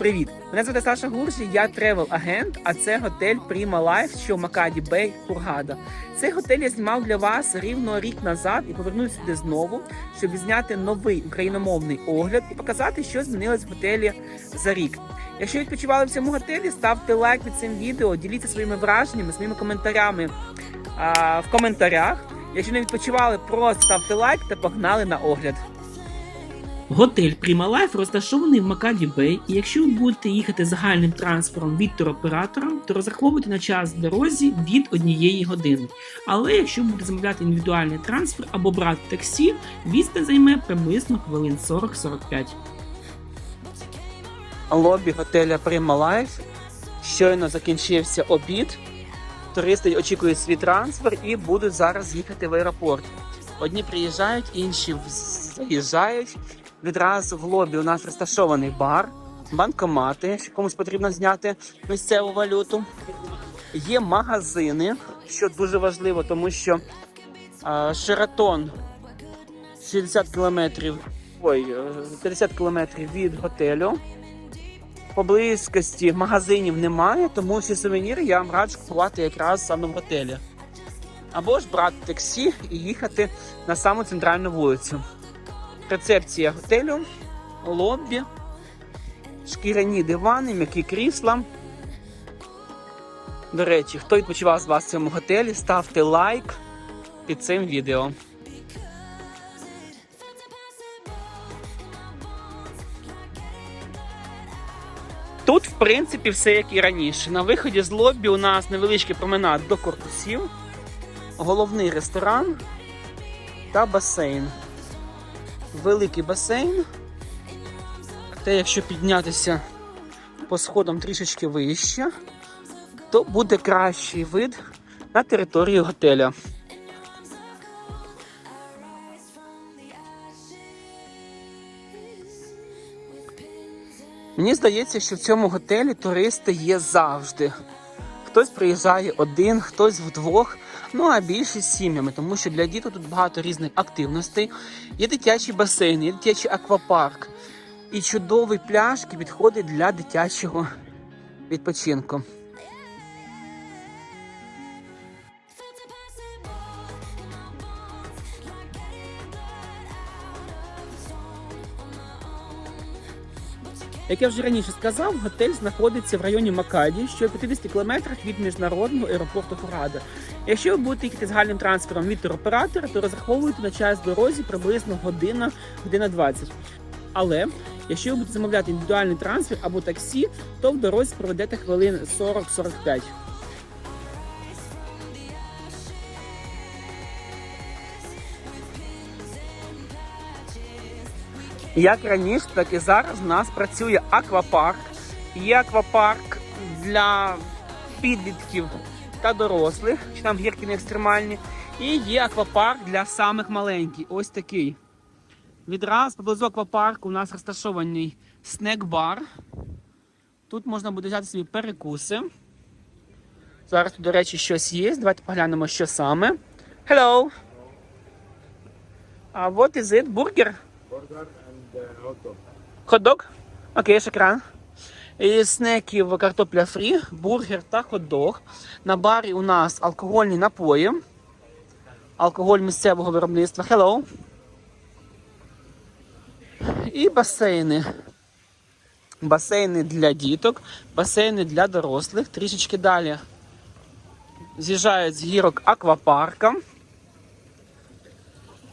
Привіт! Мене звати Саша Гуржі, я тревел-агент, а це готель Prima Life, що в Макаді Бей, Хургада. Цей готель я знімав для вас рівно рік назад і повернусь сюди знову, щоб зняти новий україномовний огляд і показати, що змінилось в готелі за рік. Якщо відпочивали в цьому готелі, ставте лайк під цим відео, діліться своїми враженнями, своїми коментарями а, в коментарях. Якщо не відпочивали, просто ставте лайк та погнали на огляд. Готель Prima Life розташований в Макаді Бей, і якщо ви будете їхати загальним транспортом від туроператора, то розраховуйте на час дорозі від однієї години. Але якщо будете замовляти індивідуальний трансфер або брати таксі, відстань займе приблизно хвилин 40-45. Лобі готеля Prima Life. Щойно закінчився обід. Туристи очікують свій трансфер і будуть зараз їхати в аеропорт. Одні приїжджають, інші заїжджають. Відразу в лобі у нас розташований бар, банкомати, комусь потрібно зняти місцеву валюту. Є магазини, що дуже важливо, тому що Шератон 60 кілометрів, ой, е, 50 кілометрів від готелю. Поблизькості магазинів немає, тому всі сувеніри я вам раджу купувати якраз саме в готелі. Або ж брати таксі і їхати на саму центральну вулицю. Рецепція готелю, лоббі, шкіряні дивани, м'які крісла. До речі, хто відпочивав з вас в цьому готелі, ставте лайк під цим відео. Тут, в принципі, все як і раніше. На виході з лобі у нас невеличкий променад до корпусів, головний ресторан та басейн. Великий басейн. Те, якщо піднятися по сходам трішечки вище, то буде кращий вид на територію готеля. Мені здається, що в цьому готелі туристи є завжди. Хтось приїжджає один, хтось вдвох, ну а більшість з сім'ями, тому що для діток тут багато різних активностей. Є дитячий басейн, є дитячий аквапарк. І чудовий пляж, який підходить для дитячого відпочинку. Як я вже раніше сказав, готель знаходиться в районі Макаді, що в 50 кілометрах від міжнародного аеропорту Хурада. Якщо ви будете їхати з гальним транспортом від туроператора, то розраховуйте на час дорозі приблизно година, година 20. Але якщо ви будете замовляти індивідуальний трансфер або таксі, то в дорозі проведете хвилин 40-45. Як раніше, так і зараз у нас працює аквапарк. Є аквапарк для підлітків та дорослих, чи там гірки не екстремальні. І є аквапарк для самих маленьких. Ось такий. Відразу поблизу аквапарку у нас розташований снек-бар. Тут можна буде взяти собі перекуси. Зараз тут, до речі, щось є. Давайте поглянемо, що саме. Hello! Uh, what is it? Burger? Burger Хот-дог? Окей, шекран. Із снеків картопля фрі, бургер та хот-дог. На барі у нас алкогольні напої. Алкоголь місцевого виробництва. Hello. І басейни. Басейни для діток, басейни для дорослих. Трішечки далі з'їжджають з гірок аквапарка.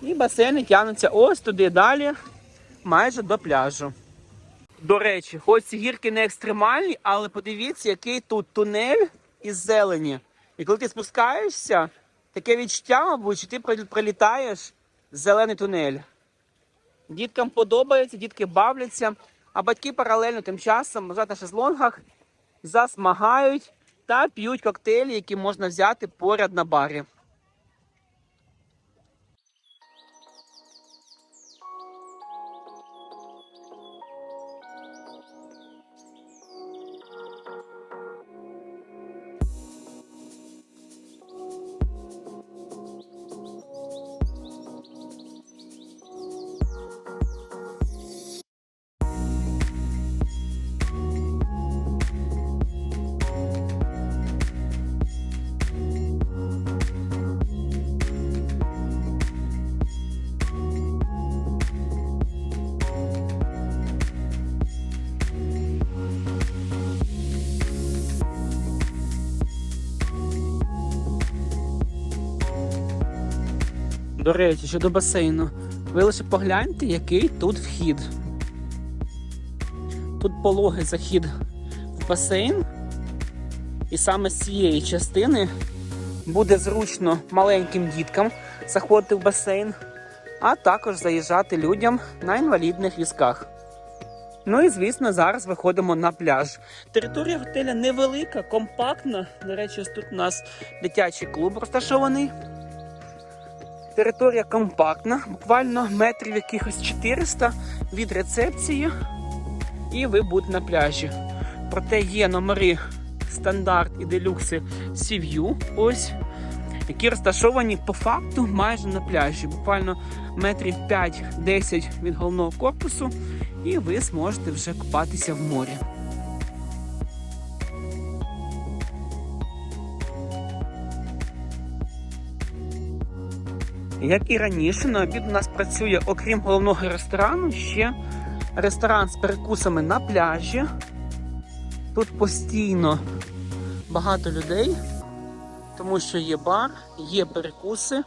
І басейни тягнуться ось туди далі, майже до пляжу. До речі, хоч ці гірки не екстремальні, але подивіться, який тут тунель із зелені. І коли ти спускаєшся, таке відчуття, мабуть, що ти в зелений тунель. Діткам подобається, дітки бавляться, а батьки паралельно тим часом лежать на шезлонгах, засмагають та п'ють коктейлі, які можна взяти поряд на барі. До речі, щодо басейну. Ви лише погляньте, який тут вхід. Тут пологий захід в басейн. І саме з цієї частини буде зручно маленьким діткам заходити в басейн, а також заїжджати людям на інвалідних візках. Ну і звісно, зараз виходимо на пляж. Територія готеля невелика, компактна. До речі, ось тут у нас дитячий клуб розташований. Територія компактна, буквально метрів якихось 400 від рецепції, і ви будете на пляжі. Проте є номери стандарт і делюкси Сів'ю, ось, які розташовані по факту майже на пляжі, буквально метрів 5-10 від головного корпусу, і ви зможете вже купатися в морі. Як і раніше, на обід у нас працює, окрім головного ресторану, ще ресторан з перекусами на пляжі. Тут постійно багато людей, тому що є бар, є перекуси,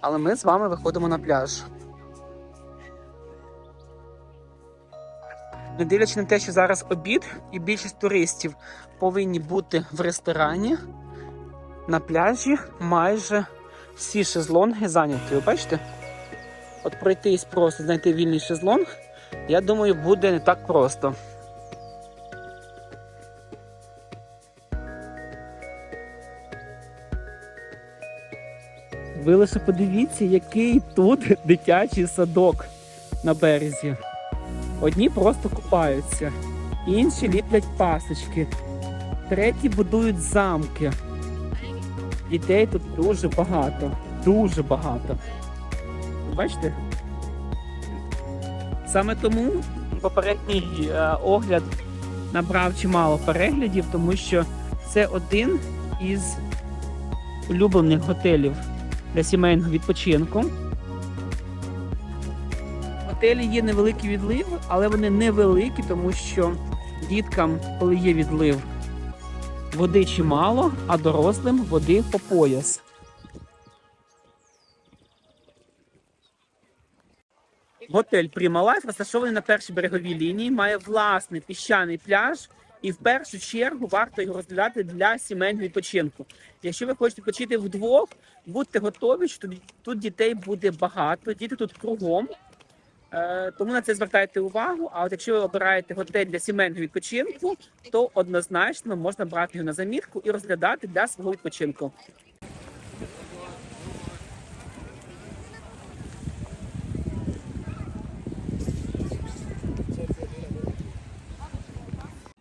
але ми з вами виходимо на пляж. Не дивлячись на те, що зараз обід, і більшість туристів повинні бути в ресторані, на пляжі майже всі шезлонги зайняті. Ви бачите? От пройтись просто знайти вільний шезлонг, я думаю, буде не так просто. Ви лише подивіться, який тут дитячий садок на березі. Одні просто купаються, інші ліплять пасочки, треті будують замки. Дітей тут дуже багато, дуже багато. Бачите? Саме тому попередній е, огляд набрав чимало переглядів, тому що це один із улюблених готелів для сімейного відпочинку. Готелі є невеликий відлив, але вони невеликі, тому що діткам, коли є відлив, води чимало, а дорослим води по пояс. Готель Prima Life розташований на першій береговій лінії, має власний піщаний пляж, і в першу чергу варто його розглядати для сімейного відпочинку. Якщо ви хочете відпочити вдвох, будьте готові, що тут дітей буде багато, діти тут кругом. Е, тому на це звертайте увагу. А от якщо ви обираєте готель для сімейного відпочинку, то однозначно можна брати його на замітку і розглядати для свого відпочинку.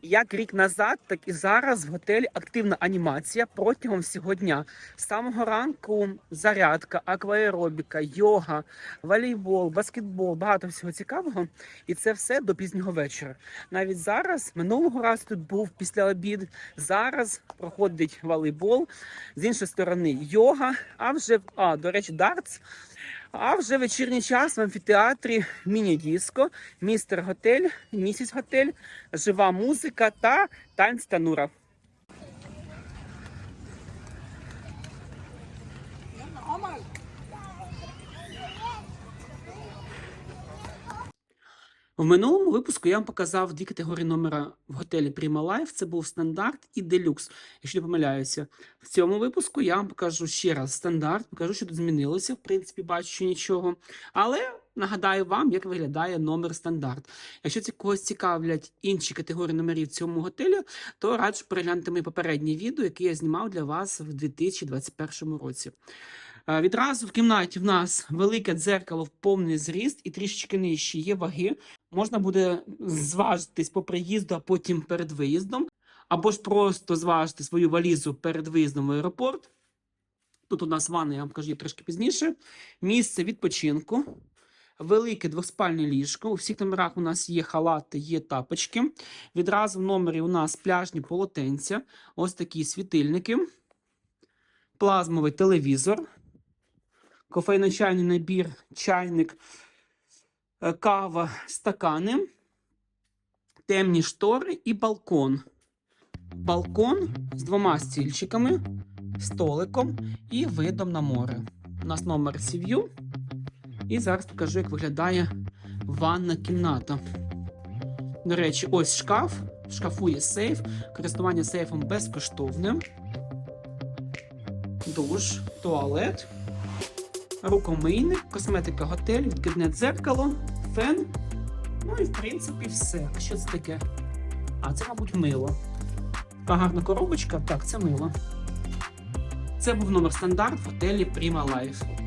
Як рік назад, так і зараз в готелі активна анімація протягом всього дня. З самого ранку зарядка, акваеробіка, йога, волейбол, баскетбол, багато всього цікавого. І це все до пізнього вечора. Навіть зараз, минулого разу тут був після обід. Зараз проходить волейбол. З іншої сторони, йога. А вже а, до речі, дартс. А вже вечірній час в амфітеатрі міні-диско, містер готель, місіс готель, жива музика та танць танура. В минулому випуску я вам показав дві категорії номера в готелі Prima Life. Це був стандарт і делюкс, якщо не помиляюся. В цьому випуску я вам покажу ще раз стандарт, покажу, що тут змінилося. В принципі, бачу, нічого. Але нагадаю вам, як виглядає номер стандарт. Якщо ці когось цікавлять інші категорії номерів в цьому готелі, то раджу переглянути моє попереднє відео, яке я знімав для вас в 2021 році. Е, Відразу в кімнаті в нас велике дзеркало в повний зріст і трішечки нижче є ваги. Можна буде зважитись по приїзду, а потім перед виїздом, або ж просто зважити свою валізу перед виїздом в аеропорт. Тут у нас ванна, я вам кажу трошки пізніше. Місце відпочинку, велике двоспальне ліжко. У всіх номерах у нас є халати, є тапочки. Відразу в номері у нас пляжні полотенця, ось такі світильники, плазмовий телевізор, кофейно-чайний набір, чайник, е, кава, стакани, темні штори і балкон. Балкон з двома стільчиками, столиком і видом на море. У нас номер Sea-View. І зараз покажу, як виглядає ванна кімната. До речі, ось шкаф. В шкафу є сейф. Користування сейфом безкоштовне. Душ, туалет, рукомийник, косметика готель, відкидне дзеркало, фен. Ну і в принципі все. Що це таке? А, це, мабуть, мило. Така гарна коробочка. Так, це мило. Це був номер стандарт в готелі Prima Life.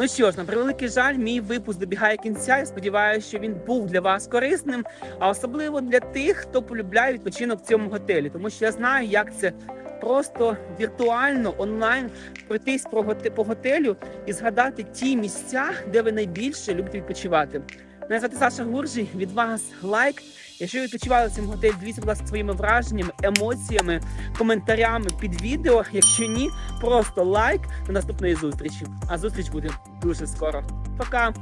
Ну що ж, на превеликий жаль, мій випуск добігає кінця. Я сподіваюся, що він був для вас корисним, а особливо для тих, хто полюбляє відпочинок в цьому готелі, тому що я знаю, як це просто віртуально онлайн пройтись по готе- по готелю і згадати ті місця, де ви найбільше любите відпочивати. Мене звати Саша Гуржий. Від вас лайк. Якщо ви відпочивали в цьому готелі, дивіться, будь ласка, своїми враженнями, емоціями, коментарями під відео. Якщо ні, просто лайк до наступної зустрічі. А зустріч буде дуже скоро. Пока!